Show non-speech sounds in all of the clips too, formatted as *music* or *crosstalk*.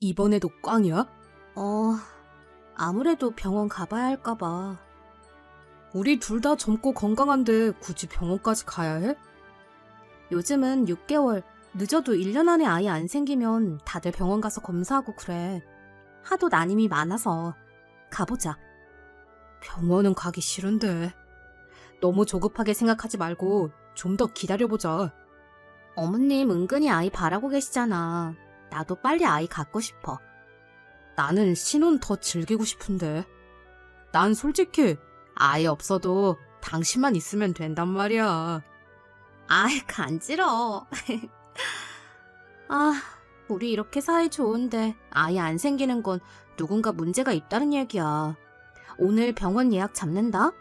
이번에도 꽝이야? 어, 아무래도 병원 가봐야 할까봐. 우리 둘 다 젊고 건강한데 굳이 병원까지 가야 해? 요즘은 6개월, 늦어도 1년 안에 아이 안 생기면 다들 병원 가서 검사하고 그래. 하도 난임이 많아서. 가보자. 병원은 가기 싫은데. 너무 조급하게 생각하지 말고 좀 더 기다려보자. 어머님 은근히 아이 바라고 계시잖아. 나도 빨리 아이 갖고 싶어. 나는 신혼 더 즐기고 싶은데. 난 솔직히 아예 없어도 당신만 있으면 된단 말이야. 아이, 간지러. *laughs* 아, 우리 이렇게 사이 좋은데 아이 안 생기는 건 누군가 문제가 있다는 얘기야. 오늘 병원 예약 잡는다?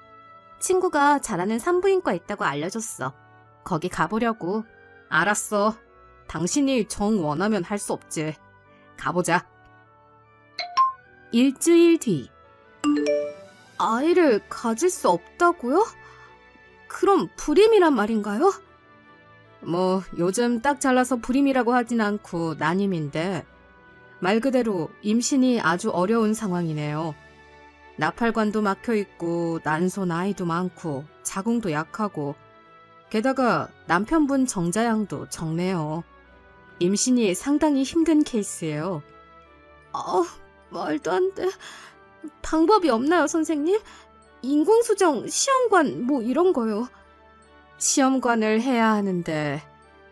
친구가 잘하는 산부인과 있다고 알려줬어. 거기 가보려고. 알았어. 당신이 정 원하면 할 수 없지. 가보자. 일주일 뒤. 아이를 가질 수 없다고요? 그럼 불임이란 말인가요? 뭐 요즘 딱 잘라서 불임이라고 하진 않고 난임인데 말 그대로 임신이 아주 어려운 상황이네요. 나팔관도 막혀 있고 난소 나이도 많고 자궁도 약하고 게다가 남편분 정자양도 적네요. 임신이 상당히 힘든 케이스예요. 아, 말도 안 돼. 방법이 없나요, 선생님? 인공수정, 시험관, 뭐 이런 거요. 시험관을 해야 하는데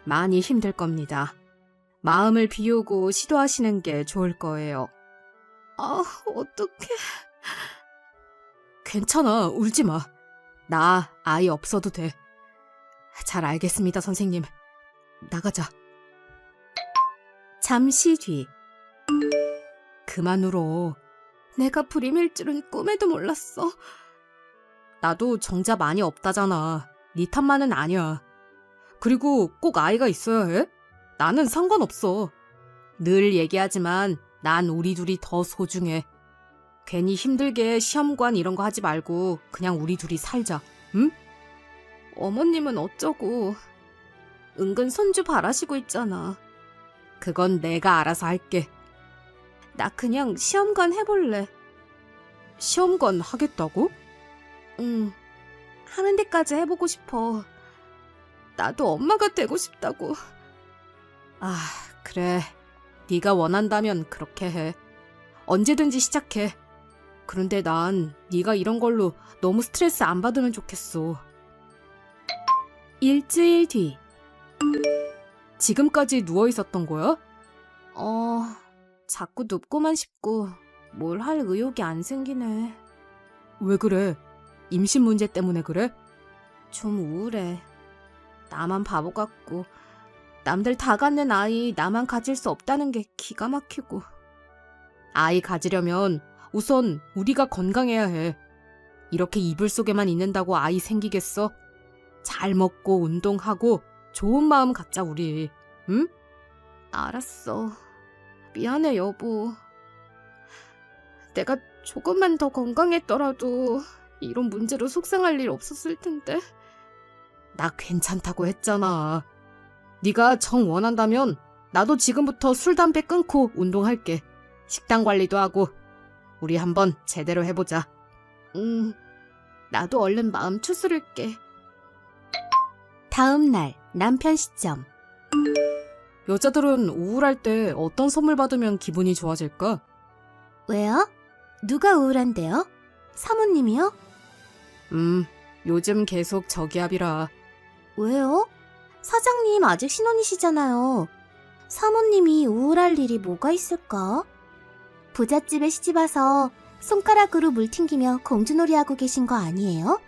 많이 힘들 겁니다. 마음을 비우고 시도하시는 게 좋을 거예요. 아, 어떡해. 괜찮아, 울지 마. 나 아이 없어도 돼. 잘 알겠습니다, 선생님. 나가자. 잠시 뒤. 그만 울어. 내가 불임일 줄은 꿈에도 몰랐어. 나도 정자 많이 없다잖아. 네 탓만은 아니야. 그리고 꼭 아이가 있어야 해? 나는 상관없어. 늘 얘기하지만 난 우리 둘이 더 소중해. 괜히 힘들게 시험관 이런 거 하지 말고 그냥 우리 둘이 살자. 응? 어머님은 어쩌고. 은근 손주 바라시고 있잖아. 그건 내가 알아서 할게. 나 그냥 시험관 해볼래. 시험관 하겠다고? 응. 하는 데까지 해보고 싶어. 나도 엄마가 되고 싶다고. 아, 그래. 네가 원한다면 그렇게 해. 언제든지 시작해. 그런데 난 네가 이런 걸로 너무 스트레스 안 받으면 좋겠어. 일주일 뒤. 지금까지 누워 있었던 거야? 어, 자꾸 눕고만 싶고 뭘 할 의욕이 안 생기네. 왜 그래? 임신 문제 때문에 그래? 좀 우울해. 나만 바보 같고 남들 다 갖는 아이 나만 가질 수 없다는 게 기가 막히고. 아이 가지려면 우선 우리가 건강해야 해. 이렇게 이불 속에만 있는다고 아이 생기겠어? 잘 먹고 운동하고 좋은 마음 갖자 우리. 응? 알았어. 미안해 여보. 내가 조금만 더 건강했더라도 이런 문제로 속상할 일 없었을 텐데. 나 괜찮다고 했잖아. 네가 정 원한다면 나도 지금부터 술 담배 끊고 운동할게. 식단 관리도 하고 우리 한번 제대로 해보자. 응. 나도 얼른 마음 추스를게. 다음 날 남편 시점. 여자들은 우울할 때 어떤 선물 받으면 기분이 좋아질까? 왜요? 누가 우울한데요? 사모님이요? 음, 요즘 계속 저기압이라. 왜요? 사장님 아직 신혼이시잖아요. 사모님이 우울할 일이 뭐가 있을까? 부잣집에 시집 와서 손가락으로 물 튕기며 공주놀이 하고 계신 거 아니에요?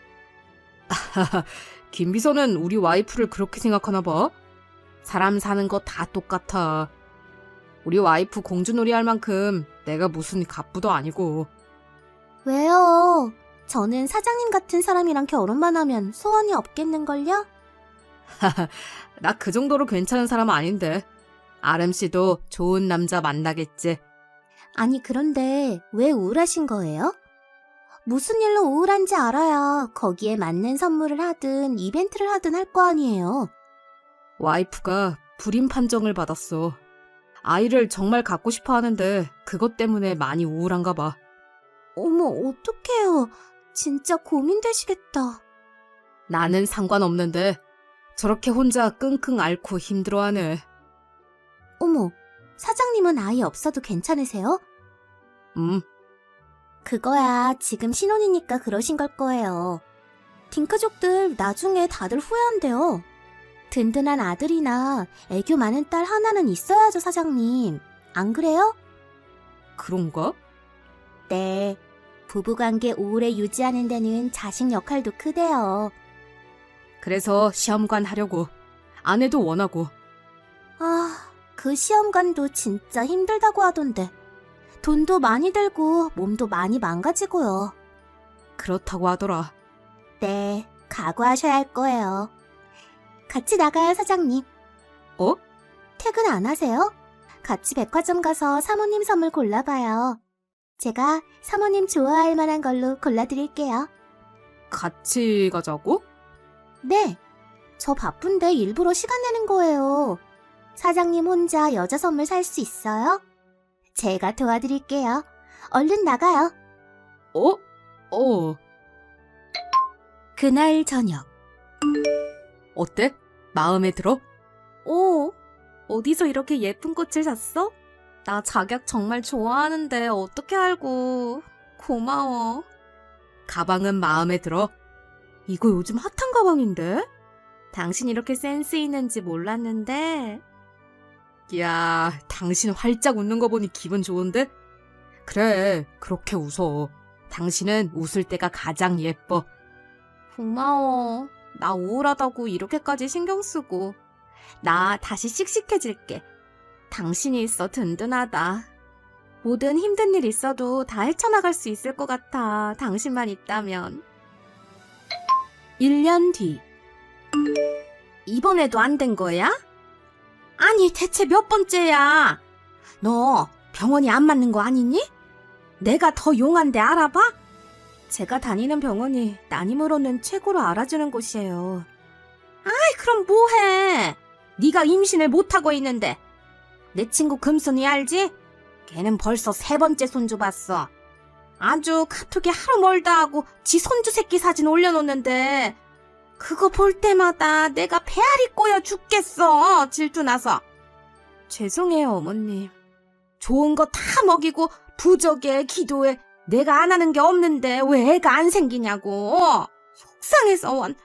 *laughs* 김 비서는 우리 와이프를 그렇게 생각하나 봐. 사람 사는 거 다 똑같아. 우리 와이프 공주놀이 할 만큼 내가 무슨 갑부도 아니고. 왜요? 저는 사장님 같은 사람이랑 결혼만 하면 소원이 없겠는걸요? *laughs* 나 그 정도로 괜찮은 사람 아닌데. 아름 씨도 좋은 남자 만나겠지. 아니, 그런데 왜 우울하신 거예요? 무슨 일로 우울한지 알아야 거기에 맞는 선물을 하든 이벤트를 하든 할 거 아니에요. 와이프가 불임 판정을 받았어. 아이를 정말 갖고 싶어 하는데 그것 때문에 많이 우울한가 봐. 어머, 어떡해요. 진짜 고민되시겠다. 나는 상관없는데 저렇게 혼자 끙끙 앓고 힘들어하네. 어머, 사장님은 아이 없어도 괜찮으세요? 음, 그거야 지금 신혼이니까 그러신 걸 거예요. 딩크족들 나중에 다들 후회한대요. 든든한 아들이나 애교 많은 딸 하나는 있어야죠, 사장님. 안 그래요? 그런가? 네. 부부관계 오래 유지하는 데는 자식 역할도 크대요. 그래서 시험관 하려고. 아내도 원하고. 아, 그 시험관도 진짜 힘들다고 하던데. 돈도 많이 들고 몸도 많이 망가지고요. 그렇다고 하더라. 네, 각오하셔야 할 거예요. 같이 나가요, 사장님. 어? 퇴근 안 하세요? 같이 백화점 가서 사모님 선물 골라봐요. 제가 사모님 좋아할 만한 걸로 골라드릴게요. 같이 가자고? 네, 저 바쁜데 일부러 시간 내는 거예요. 사장님 혼자 여자 선물 살 수 있어요? 제가 도와드릴게요. 얼른 나가요. 어? 어. 그날 저녁. 어때? 마음에 들어? 오, 어디서 이렇게 예쁜 꽃을 샀어? 나 자격 정말 좋아하는데 어떻게 알고. 고마워. 가방은 마음에 들어? 이거 요즘 핫한 가방인데? 당신 이렇게 센스 있는지 몰랐는데. 야, 당신 활짝 웃는 거 보니 기분 좋은데? 그래, 그렇게 웃어. 당신은 웃을 때가 가장 예뻐. 고마워. 나 우울하다고 이렇게까지 신경 쓰고. 나 다시 씩씩해질게. 당신이 있어 든든하다. 모든 힘든 일 있어도 다 헤쳐나갈 수 있을 것 같아. 당신만 있다면. 1년 뒤. 이번에도 안 된 거야? 아니, 대체 몇 번째야? 너 병원이 안 맞는 거 아니니? 내가 더 용한데 알아봐? 제가 다니는 병원이 난임으로는 최고로 알아주는 곳이에요. 아이, 그럼 뭐해? 네가 임신을 못하고 있는데. 내 친구 금순이 알지? 걔는 벌써 세 번째 손주 봤어. 아주 카톡에 하루 멀다 하고 지 손주 새끼 사진 올려놓는데 그거 볼 때마다 내가 배알이 꼬여 죽겠어. 질투 나서. 죄송해요, 어머님. 좋은 거 다 먹이고 부적에 기도에 내가 안 하는 게 없는데 왜 애가 안 생기냐고. 속상해서 원.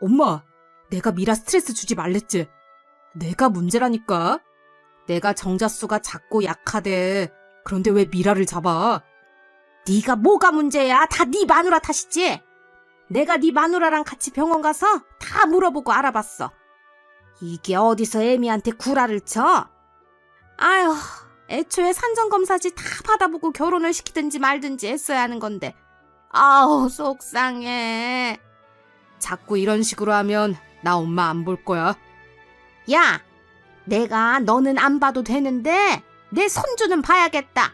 엄마, 내가 미라 스트레스 주지 말랬지? 내가 문제라니까? 내가 정자수가 작고 약하대. 그런데 왜 미라를 잡아? 네가 뭐가 문제야? 다 네 마누라 탓이지. 내가 네 마누라랑 같이 병원 가서 다 물어보고 알아봤어. 이게 어디서 애미한테 구라를 쳐? 아휴, 애초에 산전검사지 다 받아보고 결혼을 시키든지 말든지 했어야 하는 건데. 아우, 속상해. 자꾸 이런 식으로 하면 나 엄마 안 볼 거야. 야, 내가 너는 안 봐도 되는데 내 손주는 봐야겠다.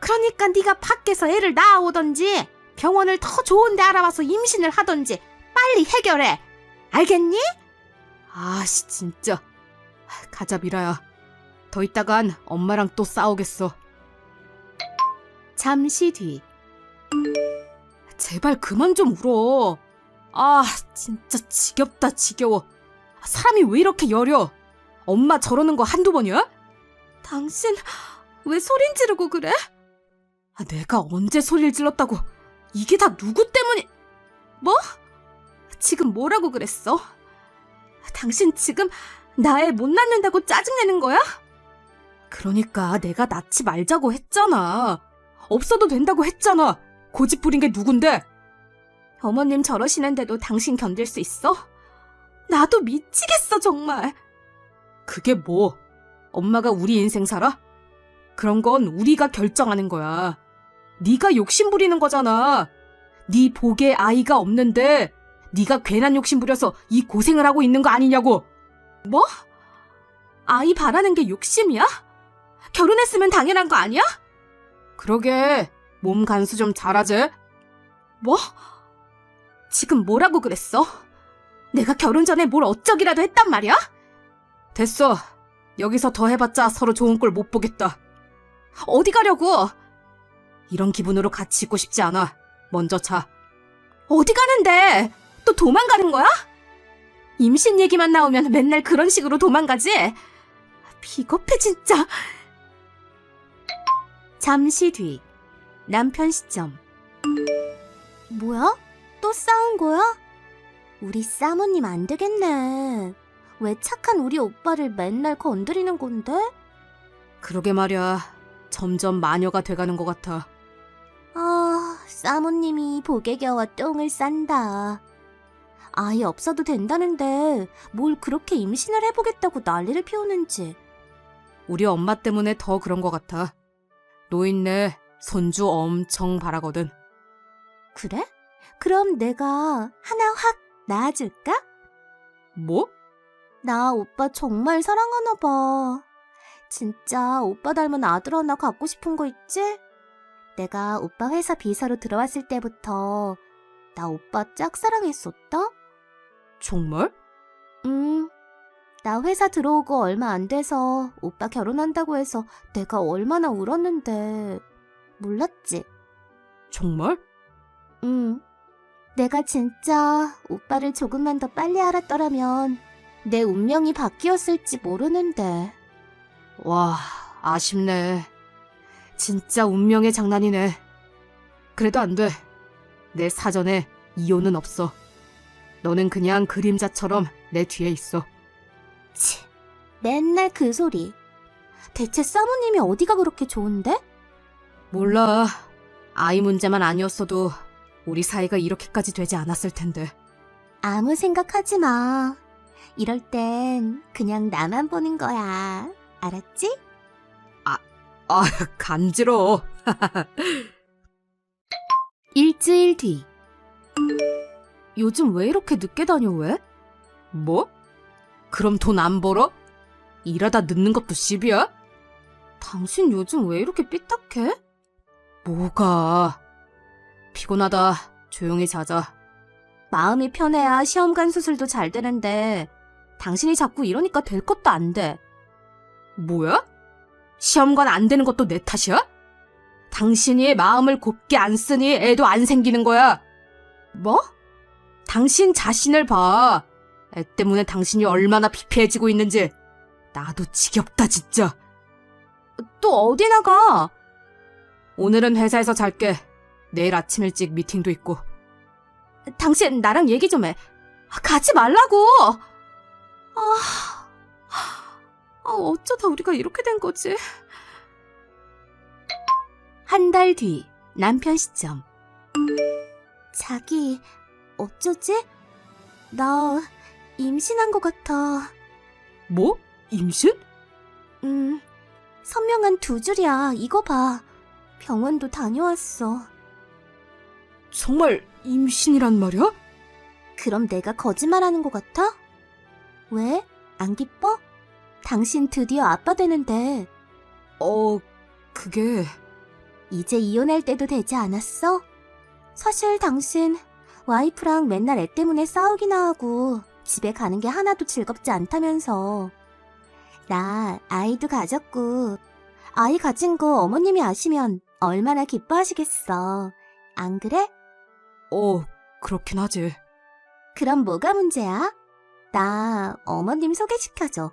그러니까 네가 밖에서 애를 낳아오던지 병원을 더 좋은 데 알아봐서 임신을 하던지 빨리 해결해. 알겠니? 아씨, 진짜. 가자, 미라야. 더 있다간 엄마랑 또 싸우겠어. 잠시 뒤. 제발 그만 좀 울어. 아, 진짜 지겹다, 지겨워. 사람이 왜 이렇게 여려? 엄마 저러는 거 한두 번이야? 당신 왜 소린 지르고 그래? 아, 내가 언제 소리를 질렀다고. 이게 다 누구 때문이... 뭐? 지금 뭐라고 그랬어? 당신 지금 나애 못 낳는다고 짜증내는 거야? 그러니까 내가 낳지 말자고 했잖아. 없어도 된다고 했잖아. 고집 부린 게 누군데? 어머님 저러시는데도 당신 견딜 수 있어? 나도 미치겠어 정말. 그게 뭐? 엄마가 우리 인생 살아? 그런 건 우리가 결정하는 거야. 네가 욕심 부리는 거잖아. 네 복에 아이가 없는데 네가 괜한 욕심 부려서 이 고생을 하고 있는 거 아니냐고. 뭐? 아이 바라는 게 욕심이야? 결혼했으면 당연한 거 아니야? 그러게 몸 간수 좀 잘하지. 뭐? 지금 뭐라고 그랬어? 내가 결혼 전에 뭘 어쩌기라도 했단 말이야? 됐어. 여기서 더 해봤자 서로 좋은 꼴 못 보겠다. 어디 가려고? 이런 기분으로 같이 있고 싶지 않아. 먼저 자. 어디 가는데? 또 도망가는 거야? 임신 얘기만 나오면 맨날 그런 식으로 도망가지? 비겁해 진짜. 잠시 뒤 남편 시점 뭐야? 또 싸운 거야? 우리 사모님 안 되겠네. 왜 착한 우리 오빠를 맨날 건드리는 건데? 그러게 말이야. 점점 마녀가 돼가는 것 같아. 아, 사모님이 보게겨와 똥을 싼다. 아이 없어도 된다는데 뭘 그렇게 임신을 해보겠다고 난리를 피우는지. 우리 엄마 때문에 더 그런 것 같아. 노인네 손주 엄청 바라거든. 그래? 그럼 내가 하나 확 낳아줄까? 뭐? 나 오빠 정말 사랑하나 봐. 진짜 오빠 닮은 아들 하나 갖고 싶은 거 있지? 내가 오빠 회사 비서로 들어왔을 때부터 나 오빠 짝사랑했었다? 정말? 응. 나 회사 들어오고 얼마 안 돼서 오빠 결혼한다고 해서 내가 얼마나 울었는데. 몰랐지? 정말? 응. 내가 진짜 오빠를 조금만 더 빨리 알았더라면 내 운명이 바뀌었을지 모르는데. 와, 아쉽네. 진짜 운명의 장난이네. 그래도 안 돼. 내 사전에 이혼은 없어. 너는 그냥 그림자처럼 내 뒤에 있어. 치, 맨날 그 소리. 대체 사모님이 어디가 그렇게 좋은데? 몰라. 아이 문제만 아니었어도 우리 사이가 이렇게까지 되지 않았을 텐데. 아무 생각하지 마. 이럴 땐 그냥 나만 보는 거야. 알았지? 아, *laughs* 간지러워. *laughs* 일주일 뒤. 요즘 왜 이렇게 늦게 다녀, 왜? 뭐? 그럼 돈 안 벌어? 일하다 늦는 것도 시비야? 당신 요즘 왜 이렇게 삐딱해? 뭐가? 피곤하다. 조용히 자자. 마음이 편해야 시험관 수술도 잘 되는데, 당신이 자꾸 이러니까 될 것도 안 돼. 뭐야? 시험관 안 되는 것도 내 탓이야? 당신이 마음을 곱게 안 쓰니 애도 안 생기는 거야. 뭐? 당신 자신을 봐. 애 때문에 당신이 얼마나 피폐해지고 있는지. 나도 지겹다, 진짜. 또 어디 나가? 오늘은 회사에서 잘게. 내일 아침 일찍 미팅도 있고. 당신 나랑 얘기 좀 해. 가지 말라고! 아, 아, 어쩌다 우리가 이렇게 된 거지? 한 달 뒤, 남편 시점. 자기, 어쩌지? 나 임신한 것 같아. 뭐? 임신? 음, 선명한 두 줄이야. 이거 봐. 병원도 다녀왔어. 정말 임신이란 말이야? 그럼 내가 거짓말하는 것 같아? 왜? 안 기뻐? 당신 드디어 아빠 되는데 어, 그게... 이제 이혼할 때도 되지 않았어? 사실 당신 와이프랑 맨날 애 때문에 싸우기나 하고 집에 가는 게 하나도 즐겁지 않다면서 나 아이도 가졌고 아이 가진 거 어머님이 아시면 얼마나 기뻐하시겠어 안 그래? 어, 그렇긴 하지. 그럼 뭐가 문제야? 나 어머님 소개시켜줘.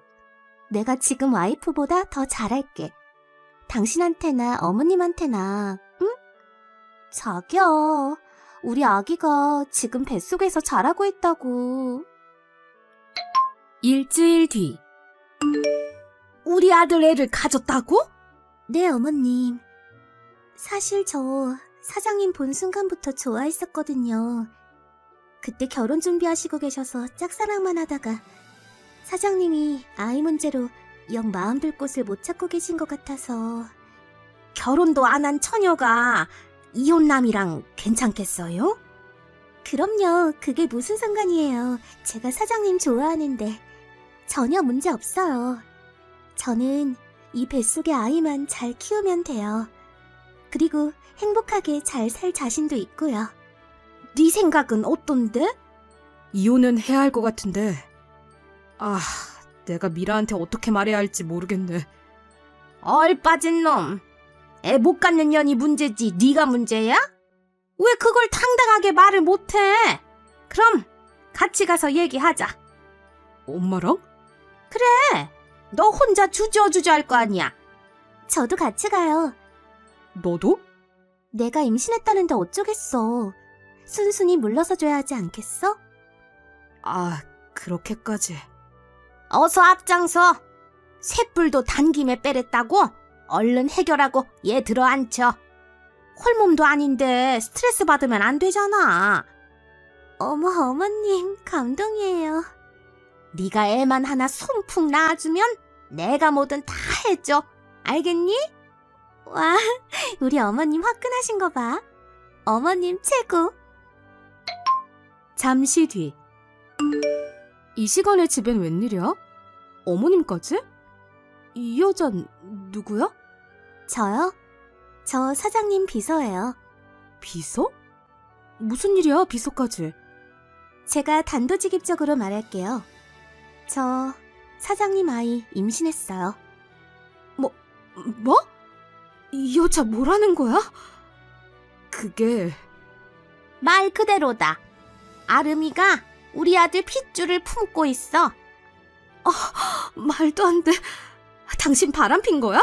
내가 지금 와이프보다 더 잘할게. 당신한테나 어머님한테나, 응? 자기야, 우리 아기가 지금 뱃속에서 자라고 있다고. 일주일 뒤. 우리 아들 애를 가졌다고? 네, 어머님. 사실 저 사장님 본 순간부터 좋아했었거든요. 그때 결혼 준비하시고 계셔서 짝사랑만 하다가 사장님이 아이 문제로 영 마음 둘 곳을 못 찾고 계신 것 같아서 결혼도 안 한 처녀가 이혼남이랑 괜찮겠어요? 그럼요. 그게 무슨 상관이에요. 제가 사장님 좋아하는데 전혀 문제 없어요. 저는 이 뱃속의 아이만 잘 키우면 돼요. 그리고 행복하게 잘 살 자신도 있고요. 네 생각은 어떤데? 이혼은 해야 할 것 같은데. 아, 내가 미라한테 어떻게 말해야 할지 모르겠네. 얼 빠진 놈. 애 못 갖는 년이 문제지 네가 문제야? 왜 그걸 당당하게 말을 못해? 그럼 같이 가서 얘기하자. 엄마랑? 그래. 너 혼자 주저주저 할 거 아니야. 저도 같이 가요. 너도? 내가 임신했다는데 어쩌겠어. 순순히 물러서 줘야 하지 않겠어? 아, 그렇게까지. 어서 앞장서. 쇳불도 단김에 빼랬다고? 얼른 해결하고 얘 들어앉혀. 홀몸도 아닌데 스트레스 받으면 안 되잖아. 어머 어머님 감동이에요. 네가 애만 하나 손풍 낳아주면 내가 뭐든 다 해줘. 알겠니? 와, 우리 어머님 화끈하신 거 봐. 어머님 최고. 잠시 뒤. 이 시간에 집엔 웬일이야? 어머님까지? 이 여잔 누구야? 저요? 저 사장님 비서예요. 비서? 무슨 일이야, 비서까지? 제가 단도직입적으로 말할게요. 저 사장님 아이 임신했어요. 뭐? 이 여자 뭐라는 거야? 그게 말 그대로다. 아름이가 우리 아들 핏줄을 품고 있어. 말도 안 돼. 당신 바람핀 거야?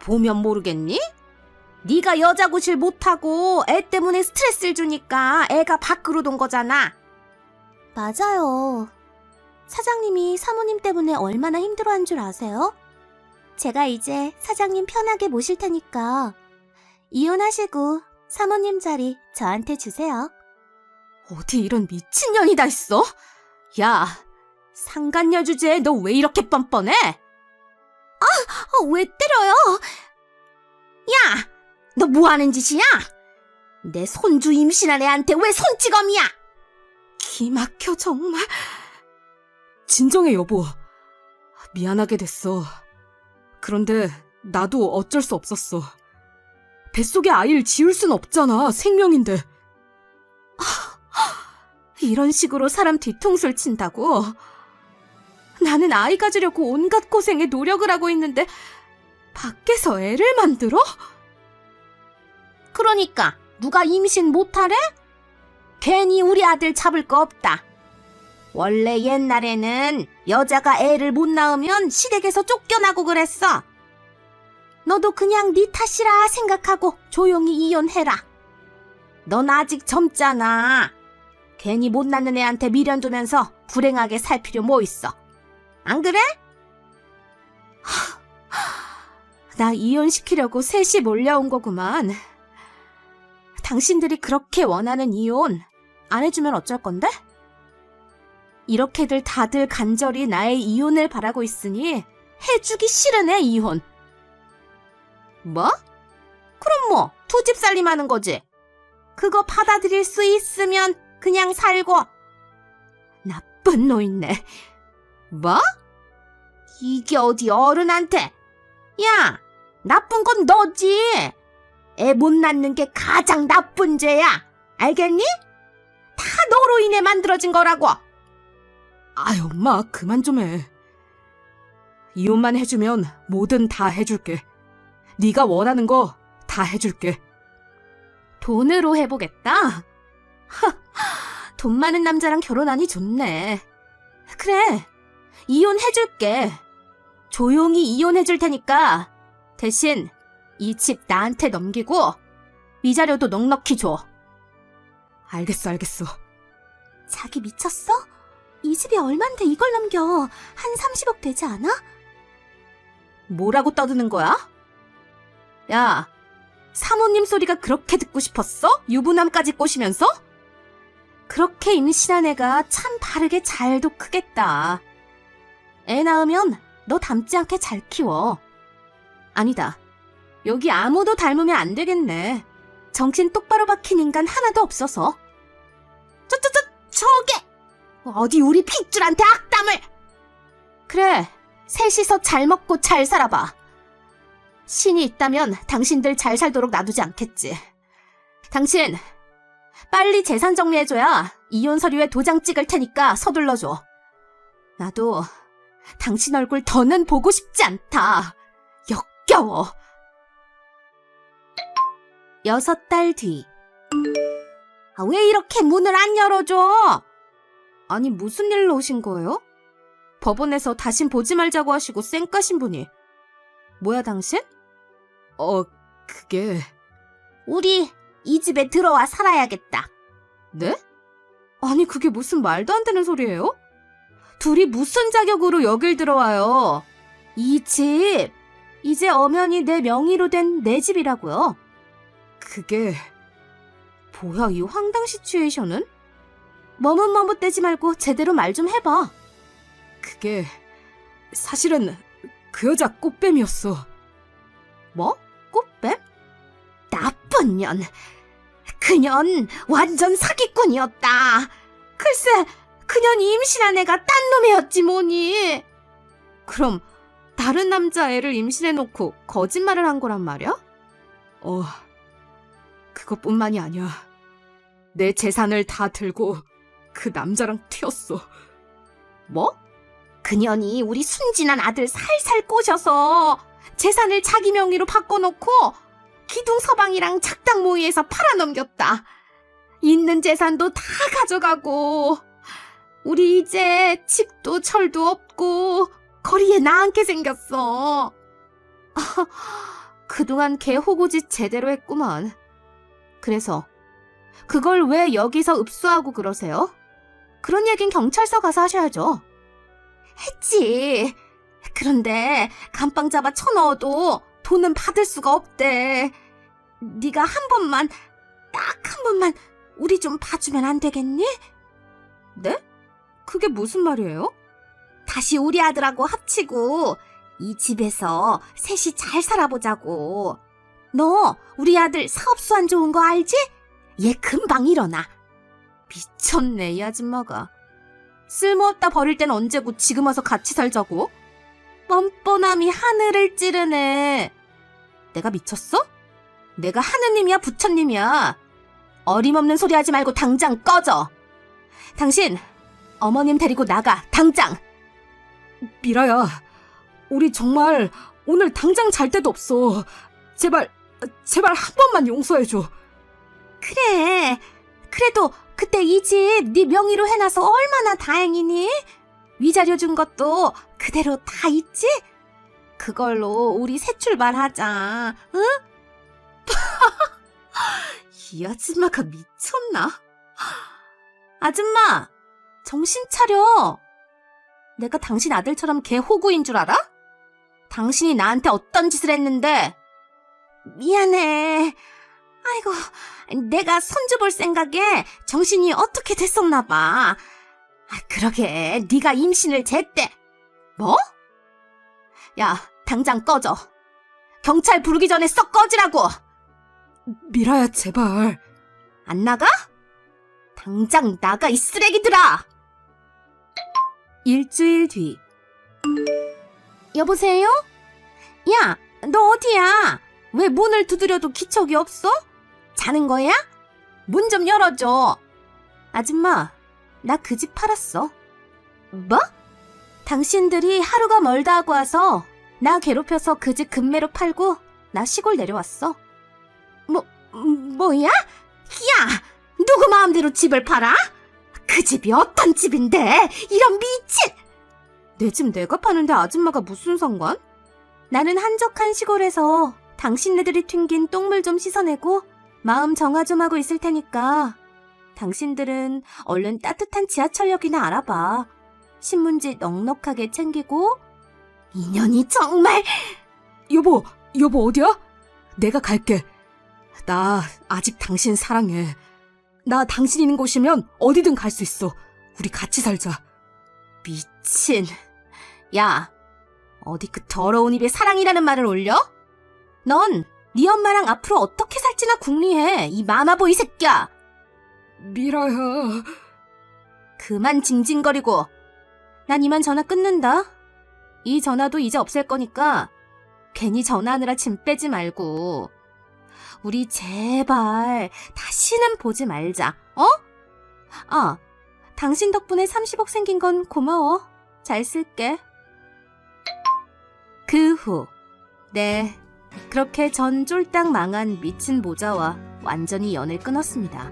보면 모르겠니? 네가 여자 구실 못하고 애 때문에 스트레스를 주니까 애가 밖으로 돈 거잖아. 맞아요. 사장님이 사모님 때문에 얼마나 힘들어한 줄 아세요? 제가 이제 사장님 편하게 모실 테니까 이혼하시고 사모님 자리 저한테 주세요. 어디 이런 미친년이 다 있어? 야, 상간녀 주제에 너 왜 이렇게 뻔뻔해? 어, 왜 때려요? 야, 너 뭐 하는 짓이야? 내 손주 임신한 애한테 왜 손찌검이야? 기막혀 정말. 진정해 여보. 미안하게 됐어. 그런데 나도 어쩔 수 없었어. 뱃속에 아이를 지울 순 없잖아. 생명인데. 이런 식으로 사람 뒤통수를 친다고? 나는 아이 가지려고 온갖 고생에 노력을 하고 있는데 밖에서 애를 만들어? 그러니까 누가 임신 못하래? 괜히 우리 아들 잡을 거 없다. 원래 옛날에는 여자가 애를 못 낳으면 시댁에서 쫓겨나고 그랬어. 너도 그냥 네 탓이라 생각하고 조용히 이혼해라. 넌 아직 젊잖아. 괜히 못 낳는 애한테 미련 두면서 불행하게 살 필요 뭐 있어. 안 그래? 나 이혼시키려고 셋이 몰려온 거구만. 당신들이 그렇게 원하는 이혼 안 해주면 어쩔 건데? 이렇게들 다들 간절히 나의 이혼을 바라고 있으니 해주기 싫으네, 이혼. 뭐? 그럼 뭐, 두 집 살림하는 거지. 그거 받아들일 수 있으면 그냥 살고. 나쁜 노인네. 뭐? 이게 어디 어른한테? 야, 나쁜 건 너지. 애 못 낳는 게 가장 나쁜 죄야. 알겠니? 다 너로 인해 만들어진 거라고. 아이, 엄마, 그만 좀 해. 이혼만 해주면 뭐든 다 해줄게. 네가 원하는 거 다 해줄게. 돈으로 해보겠다? 하, *gasps* 돈 많은 남자랑 결혼하니 좋네. 그래, 이혼해줄게. 조용히 이혼해줄 테니까 대신 이 집 나한테 넘기고 위자료도 넉넉히 줘. 알겠어, 알겠어. 자기 미쳤어? 이 집이 얼만데 이걸 넘겨? 한 30억 되지 않아? 뭐라고 떠드는 거야? 야, 사모님 소리가 그렇게 듣고 싶었어? 유부남까지 꼬시면서? 그렇게 임신한 애가 참 바르게 잘도 크겠다. 애 낳으면 너 닮지 않게 잘 키워. 아니다. 여기 아무도 닮으면 안 되겠네. 정신 똑바로 박힌 인간 하나도 없어서. 저, 저, 저, 저게! 어디 우리 핏줄한테 악담을! 그래, 셋이서 잘 먹고 잘 살아봐. 신이 있다면 당신들 잘 살도록 놔두지 않겠지. 당신, 빨리 재산 정리해줘야 이혼 서류에 도장 찍을 테니까 서둘러줘. 나도 당신 얼굴 더는 보고 싶지 않다. 역겨워. 여섯 달 뒤. 아, 왜 이렇게 문을 안 열어줘? 아니, 무슨 일로 오신 거예요? 법원에서 다신 보지 말자고 하시고 쌩 까신 분이. 뭐야, 당신? 어, 그게... 우리 이 집에 들어와 살아야겠다. 네? 아니, 그게 무슨 말도 안 되는 소리예요? 둘이 무슨 자격으로 여길 들어와요? 이 집, 이제 엄연히 내 명의로 된 내 집이라고요. 그게... 뭐야, 이 황당 시츄에이션은? 머뭇머뭇대지 말고 제대로 말 좀 해봐. 그게... 사실은 그 여자 꽃뱀이었어. 뭐? 꽃뱀? 나쁜 년. 그년 완전 사기꾼이었다. 글쎄, 그년 임신한 애가 딴 놈이었지 뭐니. 그럼 다른 남자 애를 임신해놓고 거짓말을 한 거란 말이야? 어, 그것뿐만이 아니야. 내 재산을 다 들고 그 남자랑 튀었어. 뭐? 그년이 우리 순진한 아들 살살 꼬셔서 재산을 자기 명의로 바꿔놓고 기둥 서방이랑 작당 모의에서 팔아넘겼다. 있는 재산도 다 가져가고 우리 이제 집도 철도 없고 거리에 나앉게 생겼어. *laughs* 그동안 개 호구짓 제대로 했구만. 그래서 그걸 왜 여기서 읍수하고 그러세요? 그런 얘긴 경찰서 가서 하셔야죠. 했지. 그런데 감빵 잡아 쳐넣어도 돈은 받을 수가 없대. 네가 한 번만 딱 한 번만 우리 좀 봐주면 안 되겠니? 네? 그게 무슨 말이에요? 다시 우리 아들하고 합치고 이 집에서 셋이 잘 살아보자고. 너 우리 아들 사업수 안 좋은 거 알지? 얘 금방 일어나. 미쳤네, 이 아줌마가. 쓸모없다 버릴 땐 언제고 지금 와서 같이 살자고? 뻔뻔함이 하늘을 찌르네. 내가 미쳤어? 내가 하느님이야 부처님이야. 어림없는 소리 하지 말고 당장 꺼져. 당신 어머님 데리고 나가 당장. 미라야, 우리 정말 오늘 당장 잘 데도 없어. 제발, 제발 한 번만 용서해줘. 그래. 그래도 그때 이 집 네 명의로 해놔서 얼마나 다행이니? 위자료 준 것도 그대로 다 있지? 그걸로 우리 새 출발하자. 응? *laughs* 이 아줌마가 미쳤나? 아줌마, 정신 차려. 내가 당신 아들처럼 개 호구인 줄 알아? 당신이 나한테 어떤 짓을 했는데? 미안해. 아이고, 내가 손주 볼 생각에 정신이 어떻게 됐었나 봐. 아, 그러게, 네가 임신을 제때. 뭐? 야, 당장 꺼져. 경찰 부르기 전에 썩 꺼지라고. 미라야, 제발. 안 나가? 당장 나가 이 쓰레기들아! 일주일 뒤. 여보세요? 야, 너 어디야? 왜 문을 두드려도 기척이 없어? 자는 거야? 문 좀 열어줘. 아줌마, 나 그 집 팔았어. 뭐? 당신들이 하루가 멀다 하고 와서 나 괴롭혀서 그 집 금매로 팔고 나 시골 내려왔어. 뭐, 뭐야? 야, 누구 마음대로 집을 팔아? 그 집이 어떤 집인데? 이런 미친! 내 집 내가 파는데 아줌마가 무슨 상관? 나는 한적한 시골에서 당신네들이 튕긴 똥물 좀 씻어내고 마음 정화 좀 하고 있을 테니까 당신들은 얼른 따뜻한 지하철역이나 알아봐. 신문지 넉넉하게 챙기고 인연이 정말 여보, 여보 어디야? 내가 갈게. 나 아직 당신 사랑해. 나 당신 있는 곳이면 어디든 갈 수 있어. 우리 같이 살자. 미친. 야, 어디 그 더러운 입에 사랑이라는 말을 올려? 넌 네 엄마랑 앞으로 어떻게 살지나 궁리해. 이 마마보이 새끼야. 미라야. 그만 징징거리고. 난 이만 전화 끊는다. 이 전화도 이제 없을 거니까 괜히 전화하느라 짐 빼지 말고. 우리 제발 다시는 보지 말자. 어? 아, 당신 덕분에 30억 생긴 건 고마워. 잘 쓸게. 그 후. 네. 그렇게 전 쫄딱 망한 미친 모자와 완전히 연을 끊었습니다.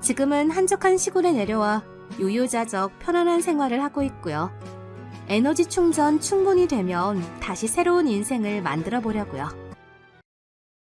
지금은 한적한 시골에 내려와 유유자적 편안한 생활을 하고 있고요. 에너지 충전 충분히 되면 다시 새로운 인생을 만들어 보려고요.